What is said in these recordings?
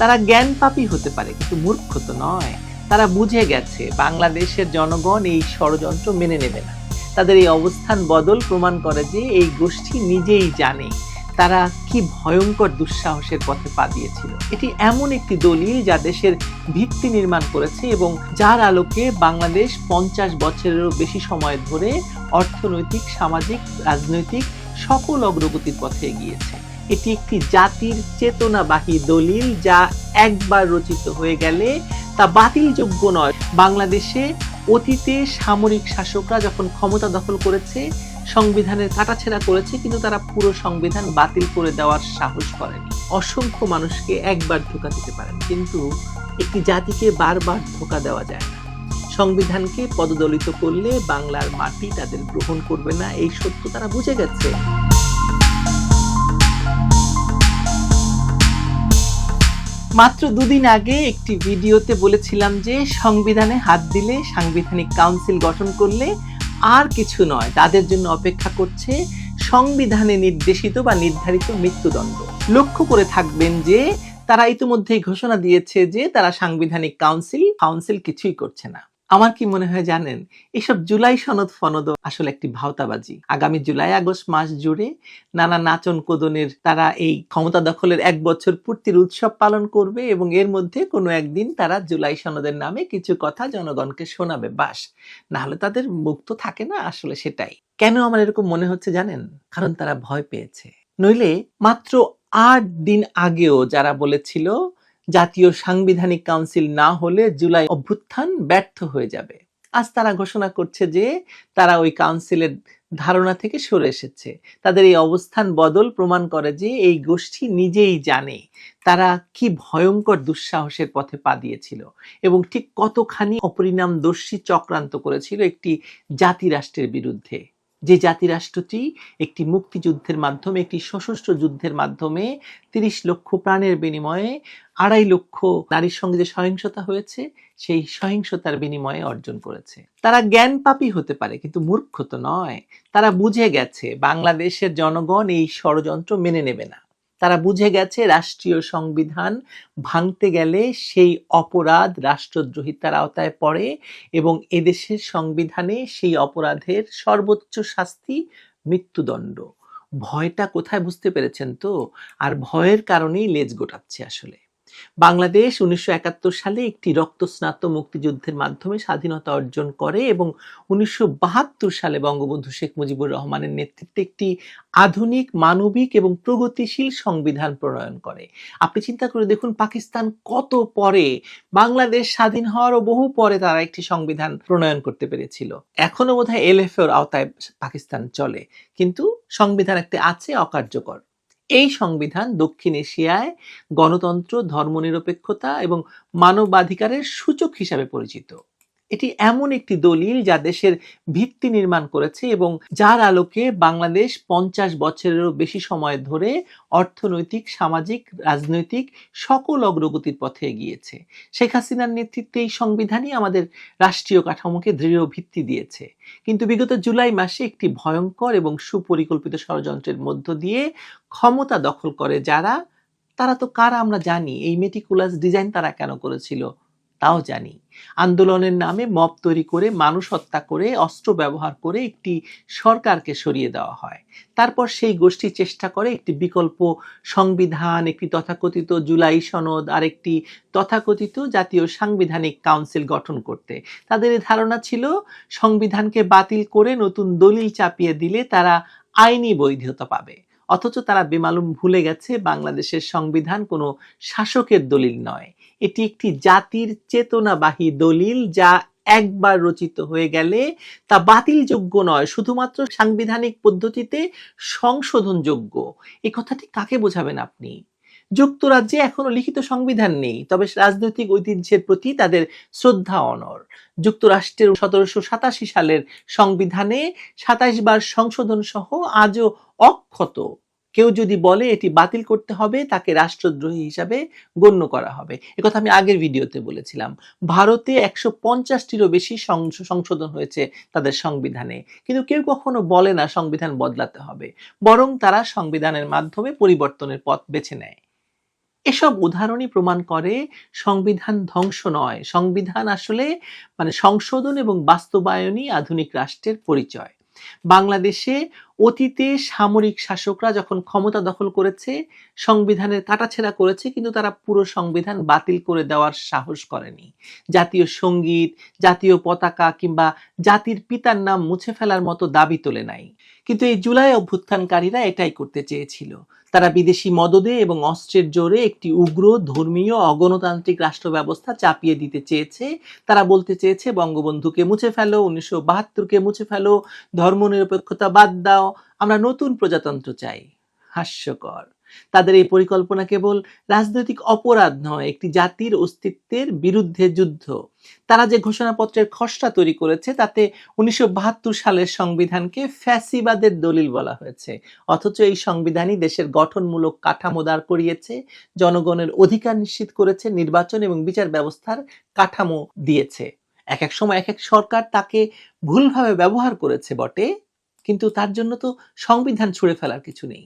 তারা জ্ঞান পাপী হতে পারে, কিন্তু মূর্খ তো নয়। তারা বুঝে গেছে, বাংলাদেশের জনগণ এই ষড়যন্ত্র মেনে নেবে না। তাদের এই অবস্থান বদল প্রমাণ করে যে এই গোষ্ঠী নিজেই জানে তারা কি ভয়ঙ্কর দুঃসাহসের পথে পা দিয়েছিল। এটি এমন একটি দলিল যা দেশের ভিত্তি নির্মাণ করেছে এবং যার আলোকে বাংলাদেশ পঞ্চাশ বছরেরও বেশি সময় ধরে অর্থনৈতিক, সামাজিক, রাজনৈতিক সকল অগ্রগতির পথে এগিয়েছে। এটি একটি জাতির চেতনাবাহী দলিল যা একবার রচিত হয়ে গেলে তা বাতিলযোগ্য নয়। বাংলাদেশে অতীতে সামরিক শাসকরা যখন ক্ষমতা দখল করেছে, সংবিধানের কাটাছেড়া করেছে, কিন্তু তারা পুরো সংবিধান বাতিল করে দেওয়ার সাহস করেনি। অসংখ্য মানুষকে একবার ধোকা দিতে পারেন, কিন্তু একটি জাতিকে বারবার ধোকা দেওয়া যায় না। সংবিধানকে পদদলিত করলে বাংলার মাটি তাদের গ্রহণ করবে না, এই সত্য তারা বুঝে গেছে। মাত্র দুদিন আগে একটি ভিডিওতে বলেছিলাম যে সংবিধানে হাত দিলে সাংবিধানিক কাউন্সিল গঠন করলে আর কিছু নয়, তাদের জন্য অপেক্ষা করছে সংবিধানে নির্দেশিত বা নির্ধারিত মৃত্যুদণ্ড। লক্ষ্য করে থাকবেন যে তারা ইতিমধ্যেই ঘোষণা দিয়েছে যে তারা সাংবিধানিক কাউন্সিল কাউন্সিল কিছুই করছে না। আমার কি মনে হয় জানেন, এসব জুলাই সনদ ফনদ আসলে একটি ভাওতাবাজি। আগামী জুলাই, আগস্ট মাস জুড়ে নানা নাচন কোদনের তারা এই ক্ষমতা দখলের এক বছর পূর্তির উৎসব পালন করবে এবং এর মধ্যে কোনো একদিন তারা জুলাই সনদের নামে কিছু কথা জনগণকে শোনাবে বাস। না হলে তাদের মুখ তো থাকে না আসলে সেটাই। কেন আমার এরকম মনে হচ্ছে জানেন? কারণ তারা ভয় পেয়েছে। নইলে মাত্র আট দিন আগেও যারা বলেছিল জাতীয় সাংবিধানিক কাউন্সিল না হলে জুলাই অভ্যুত্থান ব্যর্থ হয়ে যাবে। আজ তারা ঘোষণা করছে যে তারা ওই কাউন্সিলের ধারণা থেকে সরে এসেছে। তাদের এই অবস্থান বদল প্রমাণ করে যে এই গোষ্ঠী নিজেই জানে তারা কি ভয়ঙ্কর দুঃসাহসের পথে পা দিয়েছিল এবং ঠিক কতখানি অপরিণাম অপরিণামদর্শী চক্রান্ত করেছিল একটি জাতি রাষ্ট্রের বিরুদ্ধে। যে জাতিরাষ্ট্রটি একটি মুক্তিযুদ্ধের মাধ্যমে, একটি সশস্ত্র যুদ্ধের মাধ্যমে তিরিশ লক্ষ প্রাণের বিনিময়ে আড়াই লক্ষ নারীর সঙ্গে যে সহিংসতা হয়েছে, সেই সহিংসতার বিনিময়ে অর্জন করেছে। তারা জ্ঞান পাপি হতে পারে, কিন্তু মূর্খ তো নয়। তারা বুঝে গেছে, বাংলাদেশের জনগণ এই ষড়যন্ত্র মেনে নেবে না। তারা বুঝে গেছে রাষ্ট্রীয় সংবিধান ভাঙতে গেলে সেই অপরাধ রাষ্ট্রদ্রোহিতার আওতায় পড়ে এবং এদেশের সংবিধানে সেই অপরাধের সর্বোচ্চ শাস্তি মৃত্যুদণ্ড। ভয়টা কোথায় বুঝতে পেরেছেন তো? আর ভয়ের কারণেই লেজ গোটাচ্ছে আসলে। বাংলাদেশ উনিশশো একাত্তর সালে একটি রক্তস্নাত মুক্তিযুদ্ধের মাধ্যমে স্বাধীনতা অর্জন করে এবং উনিশশো বাহাত্তর সালে বঙ্গবন্ধু শেখ মুজিবুর রহমানের নেতৃত্বে একটি আধুনিক, মানবিক এবং প্রগতিশীল সংবিধান প্রণয়ন করে। আপনি চিন্তা করে দেখুন, পাকিস্তান কত পরে বাংলাদেশ স্বাধীন হওয়ারও বহু পরে তারা একটি সংবিধান প্রণয়ন করতে পেরেছিল। এখনও বোধহয় এলএফ এর আওতায় পাকিস্তান চলে। কিন্তু সংবিধান একটি আছে অকার্যকর। এই সংবিধান দক্ষিণ এশিয়ায় গণতন্ত্র ধর্মনিরপেক্ষতা এবং মানবাধিকারের সূচক হিসাবে পরিচিত। এটি এমন একটি দলিল যা দেশের ভিত্তি নির্মাণ করেছে এবং যার আলোকে বাংলাদেশ পঞ্চাশ বছরেরও বেশি সময় ধরে অর্থনৈতিক, সামাজিক, রাজনৈতিক সকল অগ্রগতির পথে এগিয়েছে। শেখ হাসিনার নেতৃত্বে এই সংবিধানই আমাদের রাষ্ট্রীয় কাঠামোকে দৃঢ় ভিত্তি দিয়েছে। কিন্তু বিগত জুলাই মাসে একটি ভয়ঙ্কর এবং সুপরিকল্পিত ষড়যন্ত্রের মধ্য দিয়ে ক্ষমতা দখল করে যারা, তারা তো কারা আমরা জানি, এই মেটিকুলাস ডিজাইন তারা কেন করেছিল? তাও জানি। আন্দোলনের নামে মব তৈরি করে, মানুষ হত্যা করে, অস্ত্র ব্যবহার করে একটি সরকারকে সরিয়ে দেওয়া হয়। তারপর সেই গোষ্ঠী চেষ্টা করে একটি বিকল্প সংবিধান, একটি তথাকথিত জুলাই সনদ আর একটি তথাকথিত জাতীয় সাংবিধানিক কাউন্সিল গঠন করতে। তাদের ধারণা ছিল, সংবিধানকে বাতিল করে নতুন দলিল চাপিয়ে দিলে তারা আইনি বৈধতা পাবে। অথচ তারা বেমালুম ভুলে গেছে, বাংলাদেশের সংবিধান কোনো শাসকের দলিল নয়। এটি একটি জাতির চেতনাবাহী দলিল যা একবার রচিত হয়ে গেলে তা বাতিলযোগ্য নয়, শুধুমাত্র সাংবিধানিক পদ্ধতিতে সংশোধনযোগ্য। এই কথাটি কাকে বোঝাবেন আপনি? যুক্তরাজ্যে এখনও লিখিত সংবিধান নেই, তবে রাজনৈতিক ঐতিহ্যের প্রতি তাদের শ্রদ্ধা অনর যুক্তরাষ্ট্রের সতেরোশো সাতাশি সালের সংবিধানে সাতাইশ বার সংশোধন সহ আজও অক্ষত। কেউ যদি বলে এটি বাতিল করতে হবে, তাকে রাষ্ট্রদ্রোহী হিসাবে গণ্য করা হবে। কথা আমি আগের ভিডিওতে বলেছিলাম। ভারতে একশো পঞ্চাশটিরও বেশি সংশোধন হয়েছে তাদের সংবিধানে। কিন্তু কেউ কখনো বলে না সংবিধান বদলাতে হবে। বরং তারা সংবিধানের মাধ্যমে পরিবর্তনের পথ বেছে নেয়। এসব উদাহরণই প্রমাণ করে সংবিধান ধ্বংস নয়। সংবিধান আসলে মানে সংশোধন এবং বাস্তবায়নই আধুনিক রাষ্ট্রের পরিচয়। বাংলাদেশে অতীতে সামরিক শাসকরা যখন ক্ষমতা দখল করেছে, সংবিধানের কাটাছেড়া করেছে, কিন্তু তারা পুরো সংবিধান বাতিল করে দেওয়ার সাহস করেনি। জাতীয় সংগীত, জাতীয় পতাকা কিংবা জাতির পিতার নাম মুছে ফেলার মতো দাবি তোলে নাই। কিন্তু এই জুলাই অভ্যুত্থানকারীরা এটাই করতে চেয়েছিল। তারা বিদেশি মদদে এবং অস্ত্রের জোরে একটি উগ্র, ধর্মীয়, অগণতান্ত্রিক রাষ্ট্র ব্যবস্থা চাপিয়ে দিতে চেয়েছে। তারা বলতে চেয়েছে, বঙ্গবন্ধুকে মুছে ফেলো, উনিশশো বাহাত্তরকে মুছে ফেলো, ধর্মনিরপেক্ষতা বাদ দাও আমরা নতুন প্রজাতন্ত্র চাই। হাস্যকর। তাদের এই পরিকল্পনা কেবল রাজনৈতিক অপরাধ নয়, একটি জাতির অস্তিত্বের বিরুদ্ধে যুদ্ধ। তারা যে ঘোষণাপত্রের খসড়া তৈরি করেছে, তাতে উনিশশো সালের সংবিধানকে ফ্যাসিবাদের দলিল বলা হয়েছে। অথচ এই সংবিধানই দেশের গঠনমূলক কাঠামো দাঁড় করিয়েছে, জনগণের অধিকার নিশ্চিত করেছে, নির্বাচন এবং বিচার ব্যবস্থার কাঠামো দিয়েছে। এক এক সময় এক এক সরকার তাকে ভুলভাবে ব্যবহার করেছে বটে। কিন্তু তার জন্য তো সংবিধান ছুড়ে ফেলার কিছু নেই।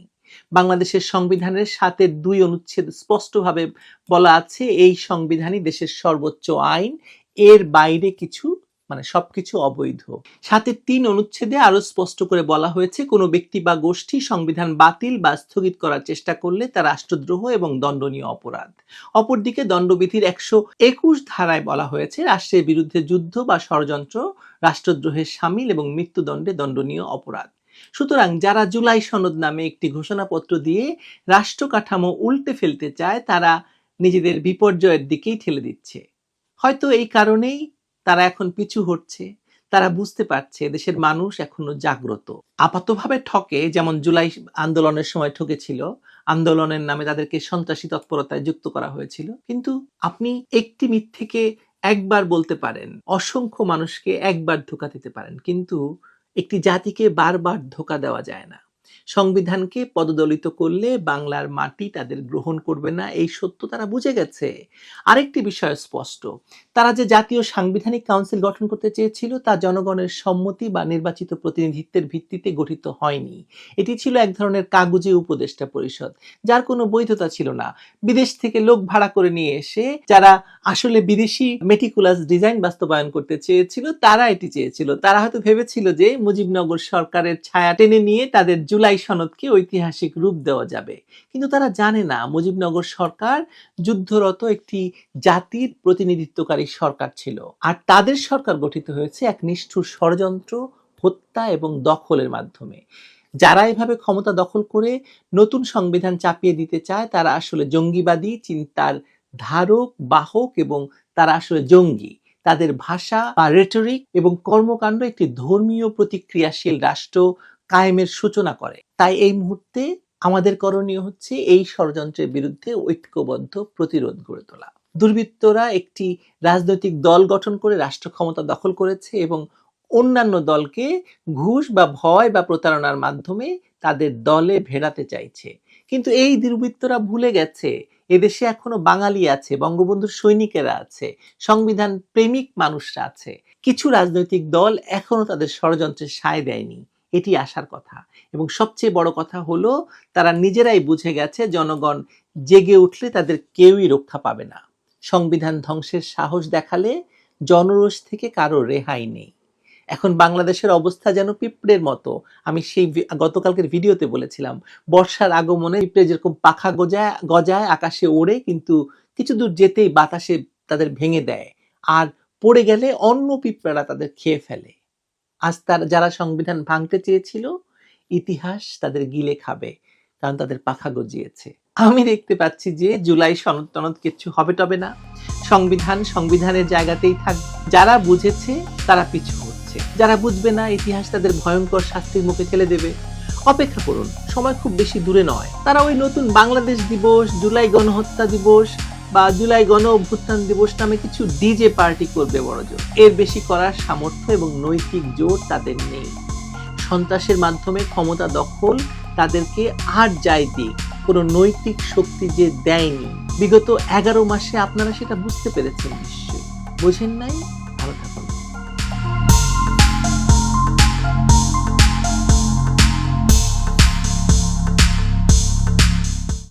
বাংলাদেশের সংবিধানের সাথে দুই অনুচ্ছেদ স্পষ্টভাবে বলা আছে, এই সংবিধানই দেশের সর্বোচ্চ আইন, এর বাইরে কিছু মানে সবকিছু অবৈধ। সাথে তিন অনুচ্ছেদে আরও স্পষ্ট করে বলা হয়েছে, কোনো ব্যক্তি বা গোষ্ঠী সংবিধান বাতিল বা স্থগিত করার চেষ্টা করলে তা রাষ্ট্রদ্রোহ এবং দণ্ডনীয় অপরাধ। অপরদিকে দণ্ডবিধির একশো একুশ ধারায় বলা হয়েছে, রাষ্ট্রের বিরুদ্ধে যুদ্ধ বা ষড়যন্ত্র রাষ্ট্রদ্রোহের সামিল এবং মৃত্যুদণ্ডে দণ্ডনীয় অপরাধ। সুতরাং যারা জুলাই সনদ নামে একটি ঘোষণাপত্র দিয়ে রাষ্ট্র কাঠামো উল্টে ফেলতে চায়, তারা নিজেদের বিপর্যয়ের দিকেই ঠেলে দিচ্ছে। হয়তো এই কারণেই তারা এখন পিছু হটছে, তারা বুঝতে পারছে দেশের মানুষ এখনও জাগ্রত। আপাতভাবে ঠকে, যেমন জুলাই আন্দোলনের সময় ঠকেছিল, আন্দোলনের নামে তাদেরকে সন্ত্রাসী তৎপরতায় যুক্ত করা হয়েছিল। কিন্তু আপনি একটি মিথ্যেকে একবার বলতে পারেন, অসংখ্য মানুষকে একবার ধোকা দিতে পারেন, কিন্তু একটি জাতিকে বারবার ধোকা দেওয়া যায় না। সংবিধানকে পদদলিত করলে বাংলার মাটি তাদের গ্রহণ করবে না, এই সত্য তারা বুঝে গেছে। আরেকটি বিষয় স্পষ্ট, তারা যে জাতীয় সাংবিধানিক কাউন্সিল গঠন করতে চেয়েছিল তা জনগণের সম্মতি বা নির্বাচিত প্রতিনিধিত্বের ভিত্তিতে গঠিত হয়নি। এটি ছিল এক ধরনের কাগুজে উপদেষ্টা পরিষদ, যার কোনো বৈধতা ছিল না। বিদেশ থেকে লোক ভাড়া করে নিয়ে এসে যারা আসলে বিদেশি মেটিকুলাস ডিজাইন বাস্তবায়ন করতে চেয়েছিল, তারা এটি চেয়েছিল। তারা হয়তো ভেবেছিল যে মুজিবনগর সরকারের ছায়া টেনে নিয়ে তাদের জুলাই সনদকে ঐতিহাসিক রূপ দেওয়া যাবে। কিন্তু তারা জানে না, মুজিবনগর সরকার যুদ্ধরত একটি জাতির প্রতিনিধিত্বকারী সরকার ছিল। আর তাদের সরকার গঠিত হয়েছে এক নিষ্ঠুর ষড়যন্ত্র, হত্যা এবং দখলের মাধ্যমে। যারা এভাবে ক্ষমতা দখল করে নতুন সংবিধান চাপিয়ে দিতে চায়, তারা আসলে জঙ্গিবাদী, চিন্তার ধারক, বাহক এবং তারা আসলে জঙ্গি। তাদের ভাষা বা রেটরিক এবং কর্মকাণ্ড একটি ধর্মীয় প্রতিক্রিয়াশীল রাষ্ট্র কায়েমের সূচনা করে। তাই এই মুহূর্তে আমাদের করণীয় হচ্ছে এই ষড়যন্ত্রের বিরুদ্ধে ঐক্যবদ্ধ প্রতিরোধ গড়ে তোলা। দুর্বৃত্তরা একটি রাজনৈতিক দল গঠন করে রাষ্ট্র ক্ষমতা দখল করেছে এবং অন্যান্য দলকে ঘুষ বা ভয় বা প্রতারণার মাধ্যমে তাদের দলে ভেড়াতে চাইছে। কিন্তু এই দুর্বৃত্তরা ভুলে গেছে, এদেশে এখনও বাঙালি আছে, বঙ্গবন্ধুর সৈনিকেরা আছে, সংবিধান প্রেমিক মানুষরা আছে। কিছু রাজনৈতিক দল এখনও তাদের ষড়যন্ত্রের সায় দেয়নি। এটি আসার কথা। এবং সবচেয়ে বড় কথা হলো, তারা নিজেরাই বুঝে গেছে, জনগণ জেগে উঠলে তাদের কেউই রক্ষা পাবে না। সংবিধান ধ্বংসের সাহস দেখালে জনরোষ থেকে কারও রেহাই নেই। এখন বাংলাদেশের অবস্থা যেন পিঁপড়ের মতো। আমি সেই গতকালকের ভিডিওতে বলেছিলাম, বর্ষার আগমনে পিঁপড়ে যেরকম পাখা গজায় গজায়, আকাশে ওড়ে, কিন্তু কিছু দূর যেতেই বাতাসে তাদের ভেঙে দেয়। আর পড়ে গেলে অন্য পিঁপড়ারা তাদের খেয়ে ফেলে। আজ তার, যারা সংবিধান ভাঙতে চেয়েছিল, ইতিহাস তাদের গিলে খাবে, কারণ তাদের পাখা গজিয়েছে। আমি দেখতে পাচ্ছি যে জুলাই সনদ টনদ কিচ্ছু হবে টবে না। সংবিধান সংবিধানের জায়গাতেই থাক, যারা বুঝেছে তারা পিছু হচ্ছে। যারা বুঝবে না, ইতিহাস তাদের ভয়ঙ্কর শাস্তির মুখে ঠেলে দেবে। অপেক্ষা করুন, সময় খুব বেশি দূরে নয়। তারা ওই নতুন বাংলাদেশ দিবস, জুলাই গণহত্যা দিবস বা জুলাই গণ অভ্যুত্থান দিবস নামে কিছু ডিজে পার্টি করবে বড়জোর। এর বেশি করার সামর্থ্য এবং নৈতিক জোর তাদের নেই। সন্ত্রাসের মাধ্যমে ক্ষমতা দখল তাদেরকে আর যাই দিক। কোনো নৈতিক শক্তি যে দেয়নি। বিগত এগারো মাসে আপনারা সেটা বুঝতে পেরেছেন নিশ্চয়ই। বোঝেন নাই?